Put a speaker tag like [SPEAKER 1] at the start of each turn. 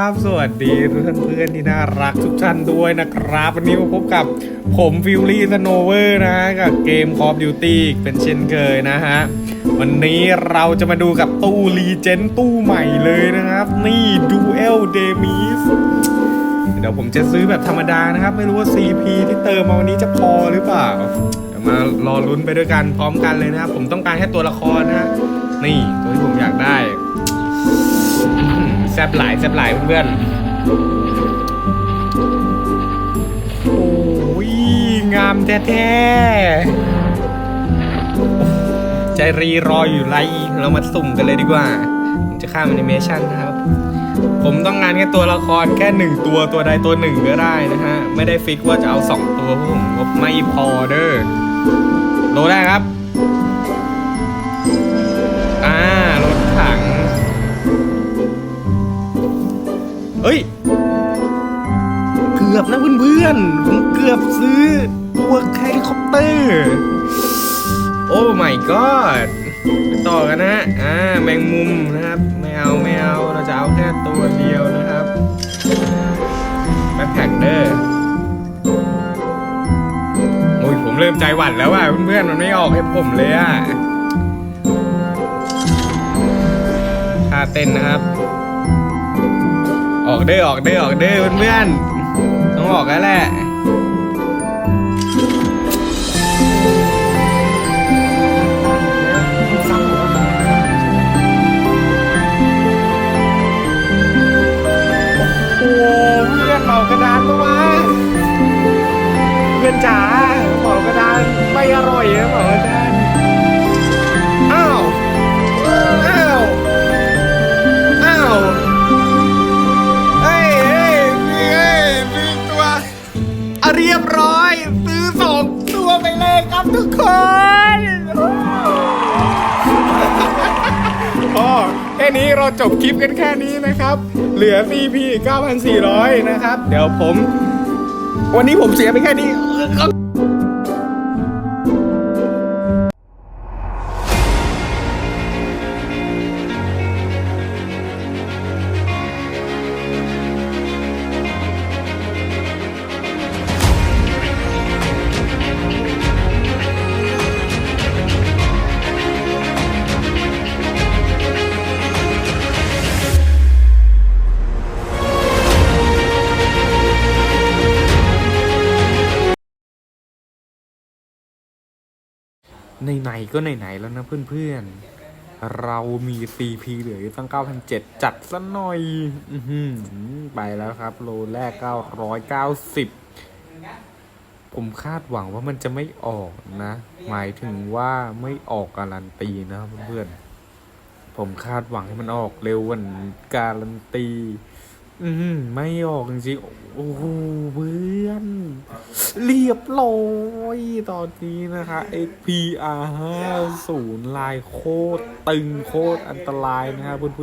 [SPEAKER 1] ครับสวัสดีเพื่อนเพื่อนๆที่น่ารักทุกท่านด้วยนะครับ วันนี้มาพบกับผมฟิลลี่สโนเวอร์นะกับเกม Call of Duty เป็นเช่นเคยนะฮะ วันนี้เราจะมาดูกับตู้รีเจนตู้ใหม่เลยนะครับ นี่ Duel d e m i s เดี๋ยวผมจะซื้อแบบธรรมดานะครับ ไม่รู้ว่า CP ที่เติมมาวันนี้จะพอหรือเปล่า เดี๋ยวมารอลุ้นไปด้วยกันพร้อมกันเลยนะครับ ผมต้องการแค่ตัวละครนะนี่ ซบหลายแซบหลายเพื่อนๆ โอ้ย งามแท้ๆ ใจรีรออยู่ไร เรามาสุ่มกันเลยดีกว่า จะข้ามแอนิเมชันนะครับ ผมต้องงานแค่ตัวละครแค่หนึ่งตัวตัวใดตัวหนึ่งก็ได้นะฮะ ไม่ได้ฟิกว่าจะเอาสองตัวพราะผมงบไม่พอเด้อ เฮ้ย เกือบนะเพื่อนๆ ผมเกือบซื้อตัวเฮลิคอปเตอร์ โอ้ my god ไปต่อกันนะอ่า แมงมุมนะครับ ไม่เอาไม่เอา เราจะเอาแค่ตัวเดียวนะครับ แบ็คแพคเดอร์โอ้ยผมเริ่มใจหวั่นแล้วอะเพื่อนๆ มันไม่ออกให้ผมเลยอะท่าเต้นนะครับ ออกเด้อออกเด้อออกเด้อเพื่อนๆต้องออกแล้วแหละ ยบร้อย ซื้อสองตัวไปเลยครับทุกคนพอแค่นี้เราจบคลิปกันแค่นี้นะครับ เหลือ CP 9,400 นะครับ เดี๋ยวผม วันนี้ผมเสียไปแค่นี้ ไหนๆก็ไหนๆแล้วนะเพื่อนๆ เรามี CP เหลืออยู่ตั้ง 9,700 จัดซะหน่อยอือหือไปแล้วครับ โลแรก 990 ผมคาดหวังว่ามันจะไม่ออกนะ หมายถึงว่าไม่ออกการันตีนะครับเพื่อนๆ ผมคาดหวังให้มันออกเร็ววันการันตี อืมไม่ออกจริงๆโอ้โหเพื่อน เรียบร้อยตอนนี้นะคะ XPR 50ลายโคตรตึงโคตรอันตรายนะครับเพื่อน